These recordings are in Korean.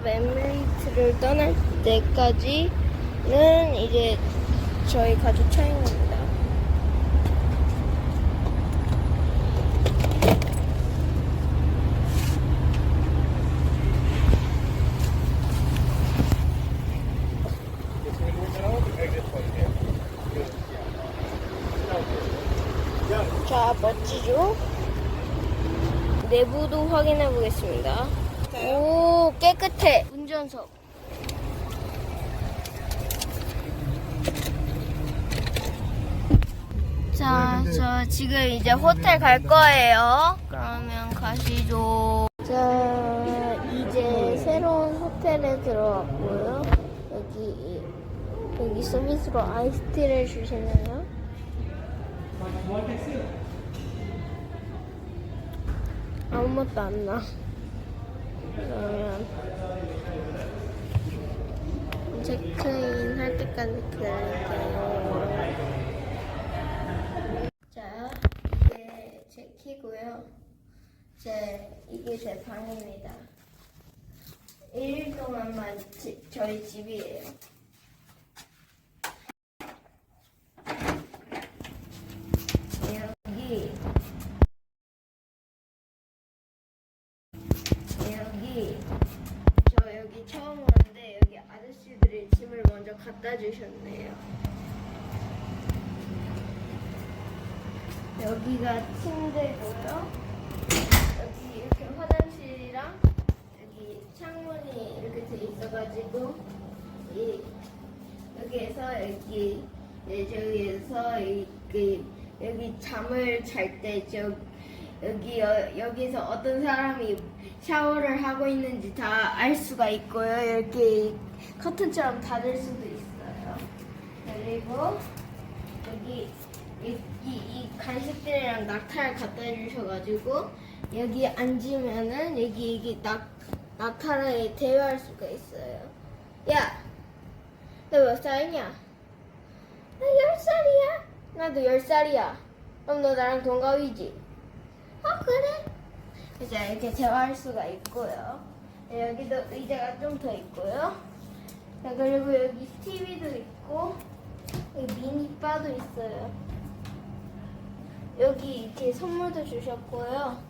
아랍 에미리트를 떠날 때까지는 이제 저희 가족 차인 겁니다. 자, 멋지죠? 내부도 확인해 보겠습니다. 오, 깨끗해. 운전석. 자, 저 지금 이제 호텔 갈 거예요. 그러면 가시죠. 자, 이제 새로운 호텔에 들어왔고요. 여기, 여기 서비스로 아이스티를 주시네요. 아무 맛도 안 나. 그러면 체크인 할 때까지 기다릴게요. 자, 이게 제 키고요. 제 이게 제 방입니다. 1일 동안만 지- 저희 집이에요. 여기 여기 저 여기 처음 오는데 여기 아저씨들이 짐을 먼저 갖다 주셨네요. 여기가 침대고요. 여기 이렇게 화장실이랑 여기 창문이 이렇게 돼 있어가지고 이 여기에서 여기 예, 저기에서 이그 여기 잠을 잘 때 저 여기 여, 여기서 어떤 사람이 샤워를 하고 있는지 다 알 수가 있고요. 이렇게 커튼처럼 닫을 수도 있어요. 그리고 여기 이, 이, 이 간식들이랑 낙타를 갖다 주셔가지고 여기 앉으면은 여기 이게 낙 낙타랑 대화할 수가 있어요. 야, 너 몇 살이냐? 나 열 살이야. 나도 열 살이야. 그럼 너 나랑 동갑이지? 아 그래? 이제 이렇게 대화할 수가 있고요. 네, 여기도 의자가 좀 더 있고요. 자, 그리고 여기 TV도 있고 여기 미니바도 있어요. 여기 이렇게 선물도 주셨고요.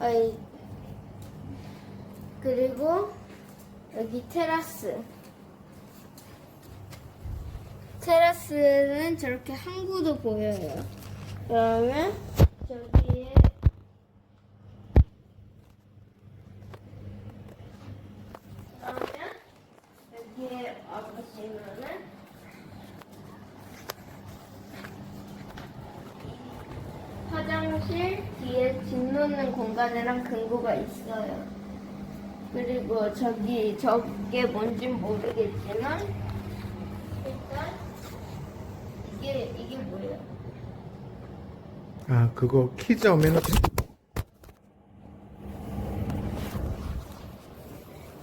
아이, 그리고 여기 테라스. 테라스는 저렇게 항구도 보여요. 그러면 저기에 그러면 여기에 와보시면은 화장실 뒤에 짐 놓는 공간이랑 금고가 있어요. 그리고 저기 저게 뭔진 모르겠지만 일단 이게 이게 뭐예요? 아 그거 키즈 어메니티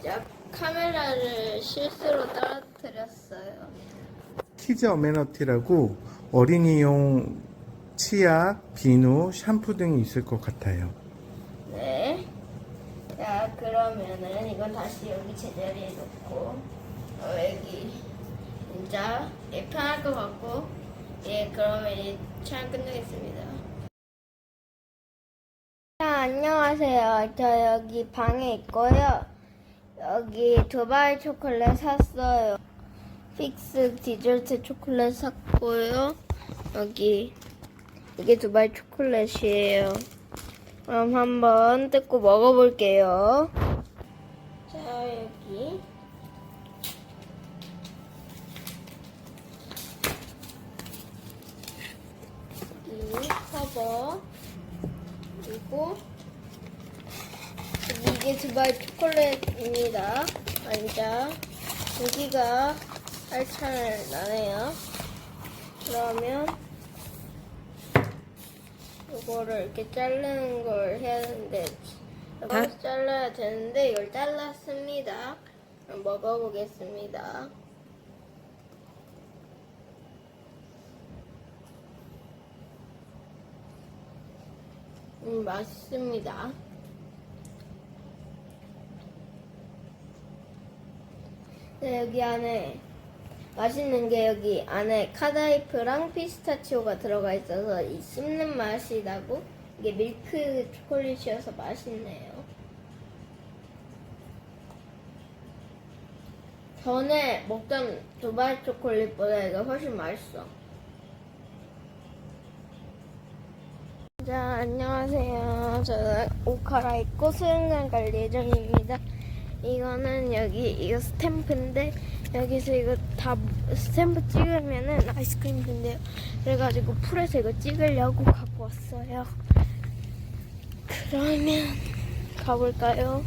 자 카메라를 실수로 떨어뜨렸어요. 키즈 어메니티라고 어린이용 치약, 비누, 샴푸 등이 있을 것 같아요. 네. 자 그러면은 이건 다시 여기 제자리에 놓고 어, 여기 진짜 예, 편할 것 같고 예 그러면 이 촬영 끝내겠습니다. 자 안녕하세요. 저 여기 방에 있고요. 여기 두바이 초콜릿 샀어요. 픽스 디저트 초콜릿 샀고요. 여기 이게 두바이 초콜릿이에요. 그럼 한번 뜯고 먹어볼게요. 자, 여기. 여기 커버. 그리고 이게 두바이 초콜릿입니다. 완자. 여기가 살살 나네요. 그러면 이거를 이렇게 자르는 걸 해야 되는데 이걸 잘라야 되는데 이걸 잘랐습니다. 그럼 먹어보겠습니다. 음 맛있습니다. 네, 여기 안에 맛있는 게 여기 안에 카다이프랑 피스타치오가 들어가 있어서 이 씹는 맛이 나고 이게 밀크 초콜릿이어서 맛있네요. 전에 먹던 두바이 초콜릿보다 이거 훨씬 맛있어. 자, 안녕하세요. 저는 옷 갈아입고 수영장 갈 예정입니다. 이거는 여기 이거 스탬프인데 여기서 이거 다 스탬프 찍으면은 아이스크림 준대요. 그래가지고 풀에서 이거 찍으려고 갖고 왔어요. 그러면 가볼까요?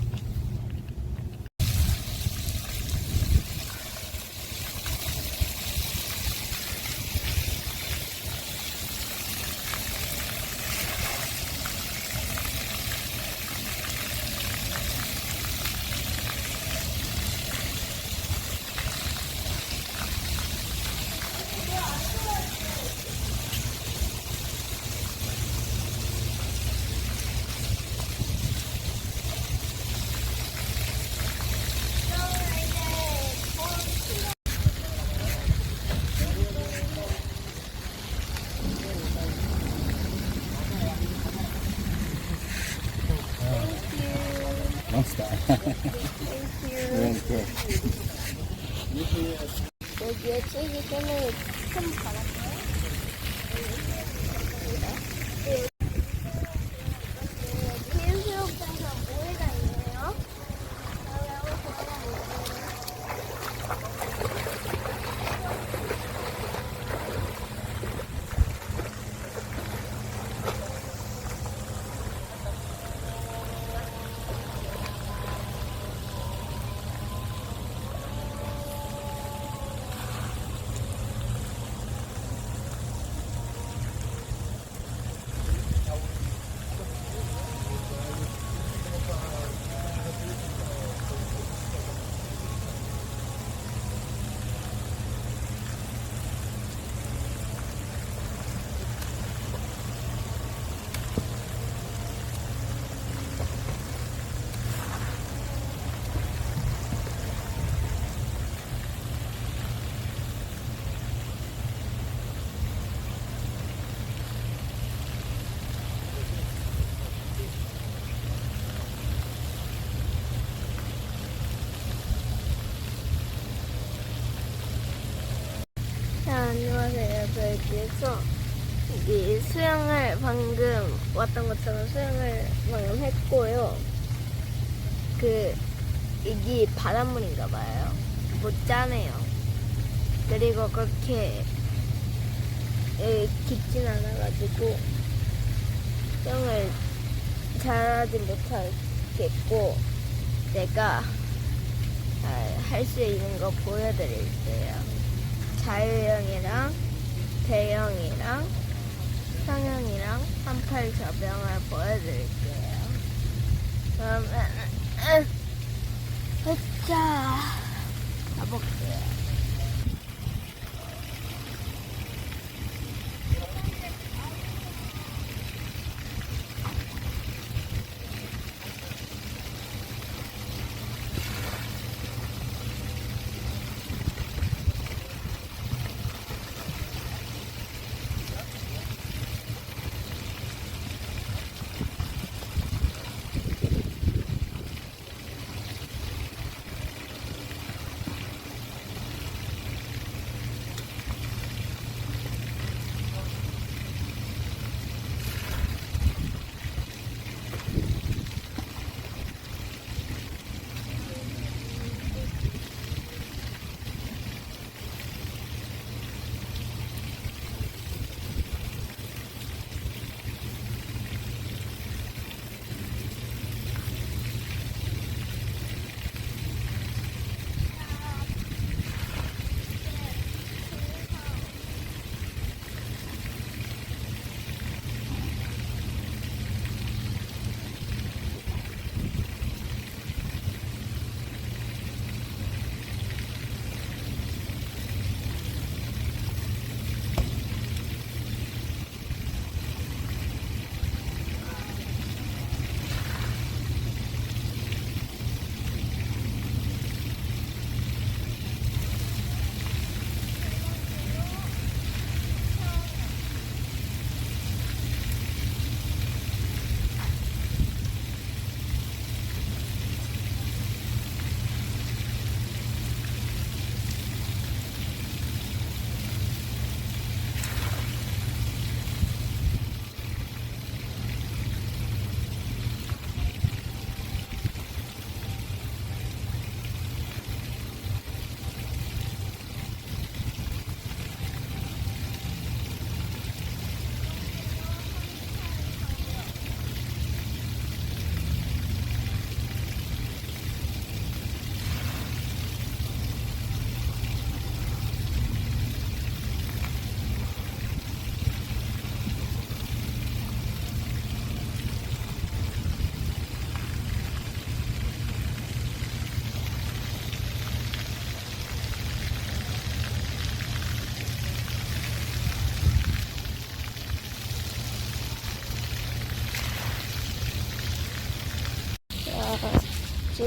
Monster. 여기에 책 여기에서 여기 수영을 방금 왔던 것처럼 수영을 방금 했고요. 그, 이게 바닷물인가 봐요. 못 짜네요. 그리고 그렇게 에, 깊진 않아가지고 수영을 잘하지 못하겠고 제가 할 수 있는 거 보여드릴게요. 자유형이랑 대형이랑 상형이랑 38 저병을 보여드릴게요. 그러면 자 가볼게요.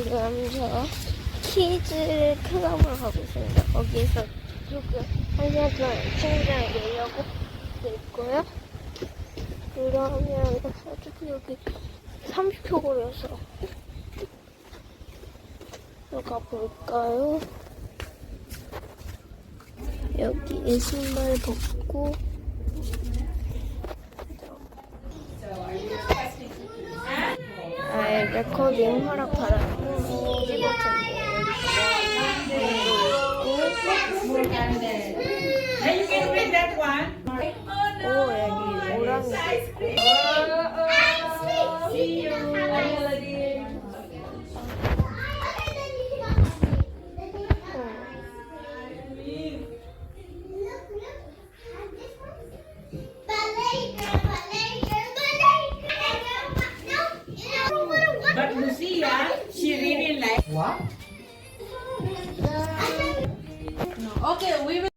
지금 저 키즈 클럽을 가고 있습니다. 거기에서 조금 한 시간 동안 친구랑 얘기하고 있고요. 그러면 어차피 여기 30초 걸려서 들어가 볼까요? 여기 신발 벗고 아, 레코딩 허락 받았고. 오 여기 오랑이 있고 we would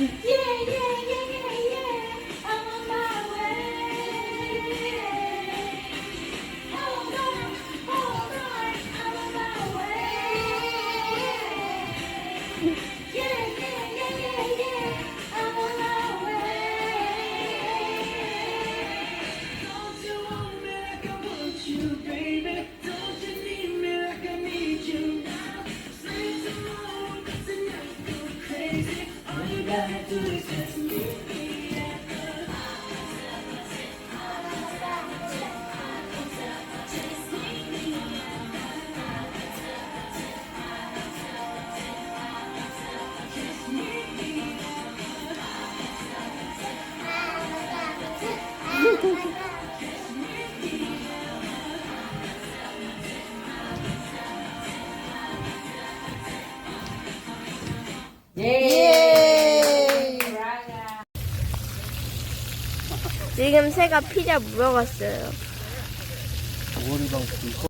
Спасибо. 지금 새가 피자 물어갔어요. 단팥이